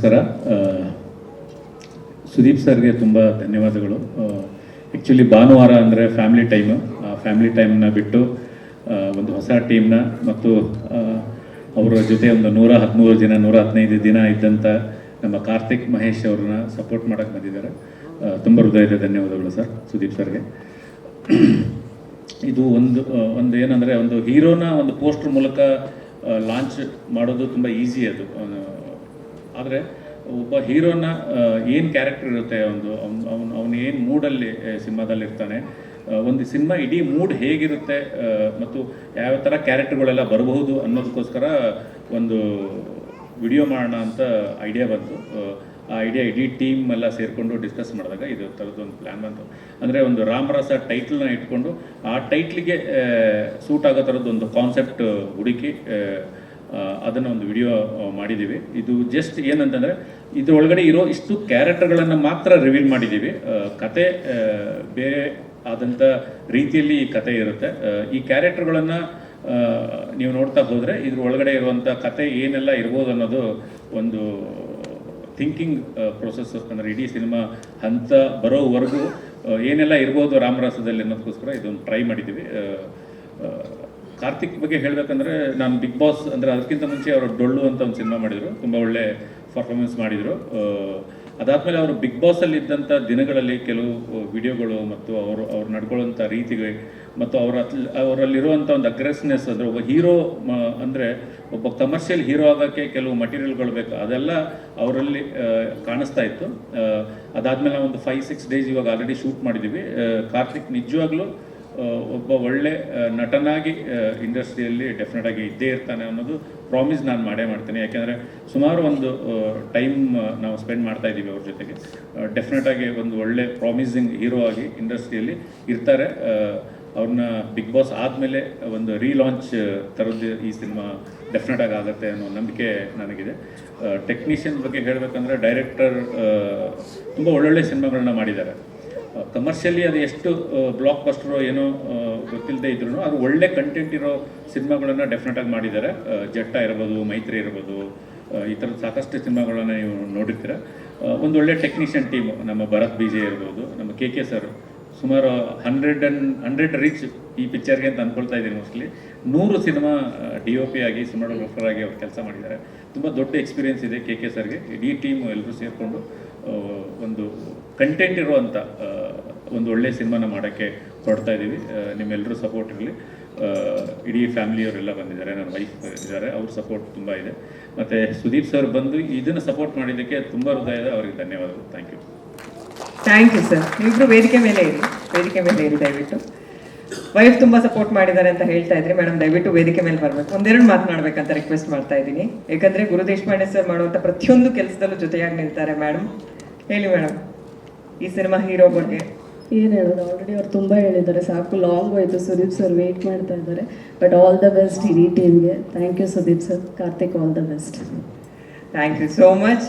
ನಮಸ್ಕಾರ. ಸುದೀಪ್ ಸರ್ಗೆ ತುಂಬ ಧನ್ಯವಾದಗಳು. ಆ್ಯಕ್ಚುಲಿ ಭಾನುವಾರ ಅಂದರೆ ಫ್ಯಾಮಿಲಿ ಟೈಮು ಆ ಫ್ಯಾಮಿಲಿ ಟೈಮ್ನ ಬಿಟ್ಟು ಒಂದು ಹೊಸ ಟೀಮ್ನ ಮತ್ತು ಅವರ ಜೊತೆ ಒಂದು ನೂರ ಹದಿಮೂರು ದಿನ, ನೂರ ಹದಿನೈದು ದಿನ ಇದ್ದಂಥ ನಮ್ಮ ಕಾರ್ತಿಕ್ ಮಹೇಶ್ ಅವ್ರನ್ನ ಸಪೋರ್ಟ್ ಮಾಡೋಕ್ಕೆ ಬಂದಿದ್ದಾರೆ. ತುಂಬ ಹೃದಯದ ಧನ್ಯವಾದಗಳು ಸರ್, ಸುದೀಪ್ ಸರ್ಗೆ. ಇದು ಒಂದು ಒಂದು ಏನಂದರೆ ಒಂದು ಹೀರೋನ ಒಂದು ಪೋಸ್ಟರ್ ಮೂಲಕ ಲಾಂಚ್ ಮಾಡೋದು ತುಂಬ ಈಸಿ ಅದು. ಆದರೆ ಒಬ್ಬ ಹೀರೋನ ಏನು ಕ್ಯಾರೆಕ್ಟರ್ ಇರುತ್ತೆ ಒಂದು ಅವ್ನು ಅವ್ನು ಏನು ಮೂಡಲ್ಲಿ ಸಿನಿಮಾದಲ್ಲಿರ್ತಾನೆ ಒಂದು ಸಿನಿಮಾ ಇಡೀ ಮೂಡ್ ಹೇಗಿರುತ್ತೆ ಮತ್ತು ಯಾವ ಥರ ಕ್ಯಾರೆಕ್ಟರ್ಗಳೆಲ್ಲ ಬರಬಹುದು ಅನ್ನೋದಕ್ಕೋಸ್ಕರ ಒಂದು ವಿಡಿಯೋ ಮಾಡೋಣ ಅಂತ ಐಡಿಯಾ ಬಂತು. ಆ, ಐಡಿಯಾ ಇಡೀ ಟೀಮ್ ಎಲ್ಲ ಸೇರಿಕೊಂಡು ಡಿಸ್ಕಸ್ ಮಾಡಿದಾಗ ಇದು ಥರದ್ದೊಂದು ಪ್ಲ್ಯಾನ್ ಬಂತು. ಅಂದರೆ ಒಂದು ರಾಮರಸ ಟೈಟ್ಲನ್ನ ಇಟ್ಕೊಂಡು ಆ ಟೈಟ್ಲಿಗೆ ಸೂಟ್ ಆಗೋ ಥರದ್ದೊಂದು ಕಾನ್ಸೆಪ್ಟ್ ಹುಡುಕಿ ಅದನ್ನು ಒಂದು ವಿಡಿಯೋ ಮಾಡಿದ್ದೀವಿ. ಇದು ಜಸ್ಟ್ ಏನಂತಂದರೆ, ಇದರೊಳಗಡೆ ಇರೋ ಇಷ್ಟು ಕ್ಯಾರೆಕ್ಟರ್ಗಳನ್ನು ಮಾತ್ರ ರಿವೀಲ್ ಮಾಡಿದ್ದೀವಿ. ಕತೆ ಬೇರೆ ಆದಂಥ ರೀತಿಯಲ್ಲಿ ಈ ಕತೆ ಇರುತ್ತೆ. ಈ ಕ್ಯಾರೆಕ್ಟರ್ಗಳನ್ನು ನೀವು ನೋಡ್ತಾ ಹೋದರೆ ಇದ್ರ ಒಳಗಡೆ ಇರುವಂಥ ಕತೆ ಏನೆಲ್ಲ ಇರ್ಬೋದು ಅನ್ನೋದು ಒಂದು ಥಿಂಕಿಂಗ್ ಪ್ರೊಸೆಸ್ ಅಂದರೆ ಇಡೀ ಸಿನಿಮಾ ಹಂತ ಬರೋವರೆಗೂ ಏನೆಲ್ಲ ಇರ್ಬೋದು ರಾಮರಸದಲ್ಲಿ ಅನ್ನೋದಕ್ಕೋಸ್ಕರ ಇದೊಂದು ಟ್ರೈ ಮಾಡಿದ್ದೀವಿ. ಕಾರ್ತಿಕ್ ಬಗ್ಗೆ ಹೇಳಬೇಕಂದ್ರೆ ನಾನು ಬಿಗ್ ಬಾಸ್ ಅಂದರೆ ಅದಕ್ಕಿಂತ ಮುಂಚೆ ಅವರು ಡೊಳ್ಳು ಅಂತ ಒಂದು ಸಿನಿಮಾ ಮಾಡಿದರು. ತುಂಬ ಒಳ್ಳೆ ಪರ್ಫಾರ್ಮೆನ್ಸ್ ಮಾಡಿದರು. ಅದಾದಮೇಲೆ ಅವರು ಬಿಗ್ ಬಾಸಲ್ಲಿ ಇದ್ದಂಥ ದಿನಗಳಲ್ಲಿ ಕೆಲವು ವಿಡಿಯೋಗಳು ಮತ್ತು ಅವರು, ಅವ್ರು ನಡ್ಕೊಳ್ಳೋಂಥ ರೀತಿಗೆ ಮತ್ತು ಅವರ ಅವರಲ್ಲಿರುವಂಥ ಒಂದು ಅಗ್ರೆಸ್ನೆಸ್ ಅಂದರೆ ಒಬ್ಬ ಹೀರೋ ಅಂದರೆ ಒಬ್ಬ ಕಮರ್ಷಿಯಲ್ ಹೀರೋ ಆಗೋಕ್ಕೆ ಕೆಲವು ಮಟೀರಿಯಲ್ಗಳು ಬೇಕು. ಅದೆಲ್ಲ ಅವರಲ್ಲಿ ಕಾಣಿಸ್ತಾ ಇತ್ತು. ಅದಾದಮೇಲೆ ಒಂದು ಫೈವ್ ಸಿಕ್ಸ್ ಡೇಸ್ ಇವಾಗ ಆಲ್ರೆಡಿ ಶೂಟ್ ಮಾಡಿದ್ದೀವಿ ಕಾರ್ತಿಕ್ ನಿಜವಾಗ್ಲೂ ಒಬ್ಬ ಒಳ್ಳೆ ನಟನಾಗಿ ಇಂಡಸ್ಟ್ರಿಯಲ್ಲಿ ಡೆಫಿನೆಟ್ ಆಗಿ ಇದ್ದೇ ಇರ್ತಾನೆ ಅನ್ನೋದು ಪ್ರಾಮಿಸ್ ನಾನು ಮಾಡೇ ಮಾಡ್ತೀನಿ. ಯಾಕೆಂದರೆ ಸುಮಾರು ಒಂದು ಟೈಮ್ ನಾವು ಸ್ಪೆಂಡ್ ಮಾಡ್ತಾ ಇದ್ದೀವಿ ಅವ್ರ ಜೊತೆಗೆ. ಡೆಫಿನೆಟ್ ಆಗಿ ಒಂದು ಒಳ್ಳೆ ಪ್ರಾಮಿಸಿಂಗ್ ಹೀರೋ ಆಗಿ ಇಂಡಸ್ಟ್ರಿಯಲ್ಲಿ ಇರ್ತಾರೆ. ಅವ್ರನ್ನ ಬಿಗ್ ಬಾಸ್ ಆದಮೇಲೆ ಒಂದು ರೀಲಾಂಚ್ ಥರದ್ದು ಈ ಸಿನಿಮಾ ಡೆಫಿನೆಟ್ ಆಗಿ ಆಗುತ್ತೆ ಅನ್ನೋ ನಂಬಿಕೆ ನನಗಿದೆ. ಟೆಕ್ನಿಷಿಯನ್ ಬಗ್ಗೆ ಹೇಳಬೇಕಂದ್ರೆ ಡೈರೆಕ್ಟರ್ ತುಂಬ ಒಳ್ಳೊಳ್ಳೆ ಸಿನಿಮಾಗಳನ್ನ ಮಾಡಿದ್ದಾರೆ. ಕಮರ್ಷಿಯಲಿ ಅದು ಎಷ್ಟು ಬ್ಲಾಕ್ ಬಸ್ಟರು ಏನೋ ಗೊತ್ತಿಲ್ಲದೆ ಇದ್ರು ಅದು ಒಳ್ಳೆ ಕಂಟೆಂಟ್ ಇರೋ ಸಿನಿಮಾಗಳನ್ನು ಡೆಫಿನೆಟಾಗಿ ಮಾಡಿದ್ದಾರೆ. ಜಟ್ಟ ಇರ್ಬೋದು, ಮೈತ್ರಿ ಇರ್ಬೋದು ಈ ಥರದ ಸಾಕಷ್ಟು ಸಿನಿಮಾಗಳನ್ನು ನೀವು ನೋಡಿರ್ತೀರ. ಒಂದು ಒಳ್ಳೆ ಟೆಕ್ನಿಷಿಯನ್ ಟೀಮ್ ನಮ್ಮ ಭರತ್ ಬಿ ಜೆ ಇರ್ಬೋದು, ನಮ್ಮ ಕೆ ಕೆ ಸರ್ ಸುಮಾರು ಹಂಡ್ರೆಡ್ ಅಂಡ್ ಹಂಡ್ರೆಡ್ ರೀಚ್ ಈ ಪಿಕ್ಚರ್ಗೆ ಅಂತ ಅಂದ್ಕೊಳ್ತಾ ಇದ್ದೀನಿ ಮೋಸ್ಟ್ಲಿ ನೂರು ಸಿನಿಮಾ ಡಿ ಒ ಪಿ ಆಗಿ ಸಿನಿಮಾಟೋಗ್ರಫರ್ ಆಗಿ ಅವ್ರು ಕೆಲಸ ಮಾಡಿದ್ದಾರೆ. ತುಂಬ ದೊಡ್ಡ ಎಕ್ಸ್ಪೀರಿಯನ್ಸ್ ಇದೆ ಕೆ ಕೆ ಸರ್ಗೆ ಇಡೀ ಟೀಮ್ ಎಲ್ಲರೂ ಸೇರಿಕೊಂಡು ಒಂದು ಕಂಟೆಂಟ್ ಇರುವಂಥ ಒಂದು ಒಳ್ಳೆಯ ಸಿನಿಮಾನ ಮಾಡೋಕ್ಕೆ ಕೊಡ್ತಾ ಇದ್ದೀವಿ ನಿಮ್ಮೆಲ್ಲರೂ ಸಪೋರ್ಟ್ ಇರಲಿ. ಇಡೀ ಫ್ಯಾಮಿಲಿಯವರೆಲ್ಲ ಬಂದಿದ್ದಾರೆ, ನನ್ನ ವೈಫ್ ಇದ್ದಾರೆ, ಅವ್ರ ಸಪೋರ್ಟ್ ತುಂಬ ಇದೆ. ಮತ್ತು ಸುದೀಪ್ ಸರ್ ಬಂದು ಇದನ್ನು ಸಪೋರ್ಟ್ ಮಾಡಿದ್ದಕ್ಕೆ ತುಂಬ ಹೃದಯದ ಅವರಿಗೆ ಧನ್ಯವಾದಗಳು. Thank you thank you sir ಇಬ್ಬರು ವೇದಿಕೆ ಮೇಲೆ ಇರಿ. ವೇದಿಕೆ ಮೇಲೆ ಇರಿ ದಯವಿಟ್ಟು. ವೈಫ್ ತುಂಬಾ ಸಪೋರ್ಟ್ ಮಾಡಿದ್ದಾರೆ ಅಂತ ಹೇಳ್ತಾ ಇದ್ರಿ ಮೇಡಮ್ ದಯವಿಟ್ಟು ವೇದಿಕೆ ಮೇಲೆ ಬರ್ಬೇಕು. ಒಂದೆರಡು ಮಾತನಾಡ್ಬೇಕಂತ ರಿಕ್ವೆಸ್ಟ್ ಮಾಡ್ತಾ ಇದ್ದೀನಿ. ಯಾಕಂದ್ರೆ ಗುರು ದೇಶಪಾಂಡೆ ಸರ್ ಮಾಡುವಂತ ಪ್ರತಿಯೊಂದು ಕೆಲಸದಲ್ಲೂ ಜೊತೆಯಾಗಿ ನಿಲ್ತಾರೆ ಮೇಡಮ್ ಹೇಳಿ ಮೇಡಮ್ ಈ ಸಿನಿಮಾ ಹೀರೋ ಬಗ್ಗೆ. ಏನು ಹೇಳೋದು? ಆಲ್ರೆಡಿ ಅವ್ರು ತುಂಬ ಹೇಳಿದ್ದಾರೆ. ಸಾಕು ಲಾಂಗ್ ಹೋಯ್ತು. ಸುದೀಪ್ ಸರ್ ವೇಟ್ ಮಾಡ್ತಾ ಇದ್ದಾರೆ. ಬಟ್ ಆಲ್ ದ ಬೆಸ್ಟ್ ಇಡೀ ಟೀಮ್ಗೆ thank you Sudeep sir Karthik all the best thank you so much